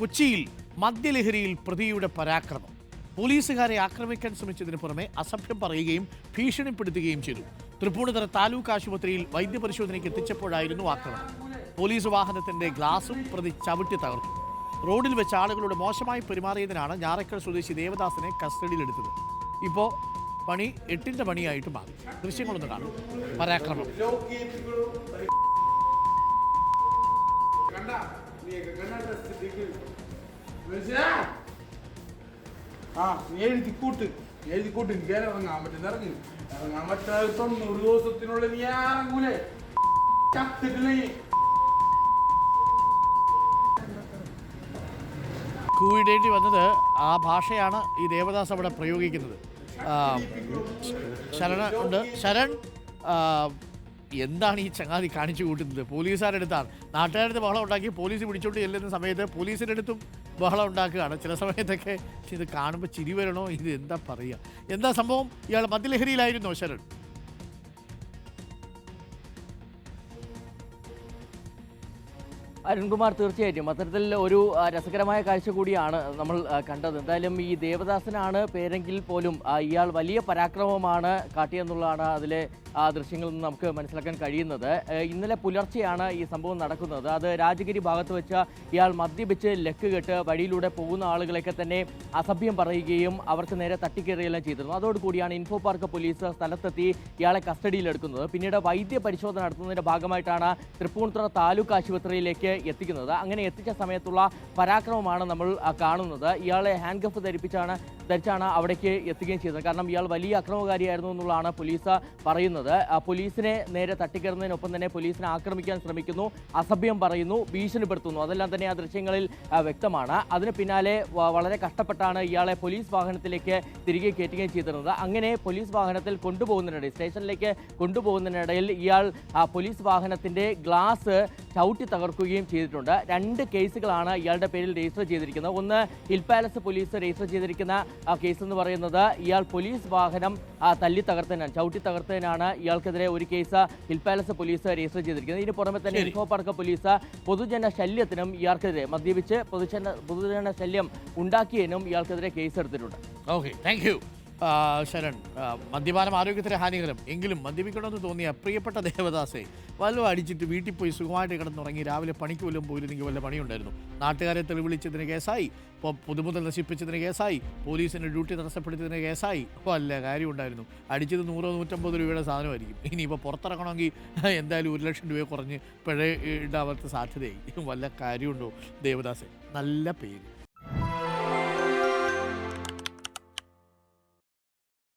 കൊച്ചിയിൽ മദ്യലഹരിയിൽ പ്രതിയുടെ പരാക്രമം പോലീസുകാരെ ആക്രമിക്കാൻ ശ്രമിച്ചതിന് പുറമെ അസഭ്യം പറയുകയും ഭീഷണിപ്പെടുത്തുകയും ചെയ്തു തൃപ്പൂണിത്തറ താലൂക്ക് ആശുപത്രിയിൽ വൈദ്യപരിശോധനയ്ക്ക് എത്തിച്ചപ്പോഴായിരുന്നു ആക്രമണം പോലീസ് വാഹനത്തിന്റെ ഗ്ലാസും പ്രതി ചവിട്ടി തകർത്തു റോഡിൽ വെച്ച് ആളുകളോട് മോശമായി പെരുമാറിയതിനാണ് ഞാറക്കൽ സ്വദേശി ദേവദാസിനെ കസ്റ്റഡിയിലെടുത്തത് ഇപ്പോൾ പണി എട്ടിന്റെ പണിയായിട്ട് മാറി ദൃശ്യങ്ങളൊന്ന് കാണും പരാക്രമം കണ്ട നീ കണ്ട സ്ഥിതിക്ക് ആ? കൂവിടേണ്ടി വന്നത് ആ ഭാഷയാണ് ഈ ദേവദാസ് അവിടെ പ്രയോഗിക്കുന്നത്. ശരണ ഉണ്ട്. ശരൺ എന്താണ് ഈ ചങ്ങാതി കാണിച്ചു കൂട്ടുന്നത്? പോലീസുകാരുടെ അടുത്താണ് നാട്ടുകാരുടെ ബഹളം ഉണ്ടാക്കി പോലീസ് പിടിച്ചോണ്ട് ചെല്ലുന്ന സമയത്ത് പോലീസിന്റെ അടുത്തും ബഹളം ഉണ്ടാക്കുകയാണ്. ചില സമയത്തൊക്കെ ഇത് കാണുമ്പോൾ ചിരി വരണോ? ഇത് എന്താ പറയുക എന്താ സംഭവം? ഇയാൾ മദ്യലഹരിയിലായിരുന്നോ ശരൺ? അരുൺകുമാർ തീർച്ചയായിട്ടും. അത്തരത്തിൽ ഒരു രസകരമായ കാഴ്ച കൂടിയാണ് നമ്മൾ കണ്ടത്. എന്തായാലും ഈ ദേവദാസനാണ് പേരെങ്കിൽ പോലും ഇയാൾ വലിയ പരാക്രമമാണ് കാട്ടിയെന്നുള്ളതാണ് അതിലെ ദൃശ്യങ്ങളിൽ നിന്ന് നമുക്ക് മനസ്സിലാക്കാൻ കഴിയുന്നത്. ഇന്നലെ പുലർച്ചെയാണ് ഈ സംഭവം നടക്കുന്നത്. അത് രാജഗിരി ഭാഗത്ത് വെച്ച് ഇയാൾ മദ്യപിച്ച് ലക്ക് കെട്ട് വഴിയിലൂടെ പോകുന്ന ആളുകളെയൊക്കെ തന്നെ അസഭ്യം പറയുകയും അവർക്ക് നേരെ തട്ടിക്കയറുകയെല്ലാം ചെയ്തിരുന്നു. അതോടുകൂടിയാണ് ഇൻഫോ പാർക്ക് പോലീസ് സ്ഥലത്തെത്തി ഇയാളെ കസ്റ്റഡിയിലെടുക്കുന്നത്. പിന്നീട് വൈദ്യ പരിശോധന നടത്തുന്നതിന്റെ ഭാഗമായിട്ടാണ് തൃപ്പൂണിത്തുറ താലൂക്ക് ആശുപത്രിയിലേക്ക് എത്തിക്കുന്നത്. അങ്ങനെ എത്തിച്ച സമയത്തുള്ള പരാക്രമമാണ് നമ്മൾ കാണുന്നത്. ഇയാളെ ഹാൻഡ് ഗഫ് ധരിപ്പിച്ചാണ് ധരിച്ചാണ് അവിടേക്ക് എത്തുകയും ചെയ്തത്. കാരണം ഇയാൾ വലിയ അക്രമകാരിയായിരുന്നു എന്നുള്ളതാണ് പോലീസ് പറയുന്നത്. പോലീസിനെ നേരെ തട്ടിക്കയറുന്നതിനൊപ്പം തന്നെ പോലീസിനെ ആക്രമിക്കാൻ ശ്രമിക്കുന്നു. അസഭ്യം പറയുന്നു ഭീഷണിപ്പെടുത്തുന്നു. അതെല്ലാം തന്നെ ആ ദൃശ്യങ്ങളിൽ വ്യക്തമാണ്. അതിന് പിന്നാലെ വളരെ കഷ്ടപ്പെട്ടാണ് ഇയാളെ പോലീസ് വാഹനത്തിലേക്ക് തിരികെ കയറ്റുകയും ചെയ്തിരുന്നത്. അങ്ങനെ പോലീസ് വാഹനത്തിൽ കൊണ്ടുപോകുന്നതിനിടയിൽ സ്റ്റേഷനിലേക്ക് കൊണ്ടുപോകുന്നതിനിടയിൽ ഇയാൾ പോലീസ് വാഹനത്തിന്റെ ഗ്ലാസ് ചവിട്ടി തകർക്കുകയും ചെയ്തിട്ടുണ്ട്. രണ്ട് കേസുകളാണ് ഇയാളുടെ പേരിൽ രജിസ്റ്റർ ചെയ്തിരിക്കുന്നത്. ഒന്ന് ഹിൽ പാലസ് പോലീസ് രജിസ്റ്റർ ചെയ്തിരിക്കുന്ന ആ, കേസ് എന്ന് പറയുന്നത് ഇയാൾ പോലീസ് വാഹനം തല്ലി തകർത്തതിനാണ് ചവിട്ടി തകർത്തതിനാണ് ഇയാൾക്കെതിരെ ഒരു case Hill Palace police register ചെയ്തിരിക്കുന്നത്. ഇതിന് പുറമെ തന്നെ. ഇൻഫോ പാർക്ക് പോലീസ് പൊതുജന ശല്യത്തിനും ഇയാൾക്കെതിരെ മദ്യപിച്ച് പൊതുജന പൊതുജന ശല്യം ഉണ്ടാക്കിയതിനും ഇയാൾക്കെതിരെ കേസ് എടുത്തിട്ടുണ്ട് ഓക്കെ താങ്ക് ശരൺ മദ്യപാനം ആരോഗ്യത്തിന് ഹാനികരം. എങ്കിലും മദ്യപിക്കണമെന്ന് തോന്നിയ പ്രിയപ്പെട്ട ദേവദാസെ വല്ലതും അടിച്ചിട്ട് വീട്ടിൽ പോയി സുഖമായിട്ട് കിടന്നുറങ്ങി രാവിലെ പണിക്ക് വല്ലതും പോയിരുന്നെങ്കിൽ വല്ല പണിയുണ്ടായിരുന്നു. നാട്ടുകാരെ തെളിവിളിച്ചതിന് കേസായി. ഇപ്പോൾ പുതുമുതൽ നശിപ്പിച്ചതിന് കേസായി. പോലീസിന് ഡ്യൂട്ടി തടസ്സപ്പെടുത്തിയതിന് കേസായി. വല്ല കാര്യമുണ്ടായിരുന്നു അടിച്ചത് നൂറോ നൂറ്റമ്പത് രൂപയുടെ സാധനമായിരിക്കും. ഇനിയിപ്പോൾ പുറത്തിറങ്ങണമെങ്കിൽ എന്തായാലും ഒരു ലക്ഷം രൂപയെ കുറഞ്ഞ് പിഴ ഇടാവാത്ത സാധ്യതയായി. വല്ല കാര്യമുണ്ടോ ദേവദാസെ? നല്ല പേര്.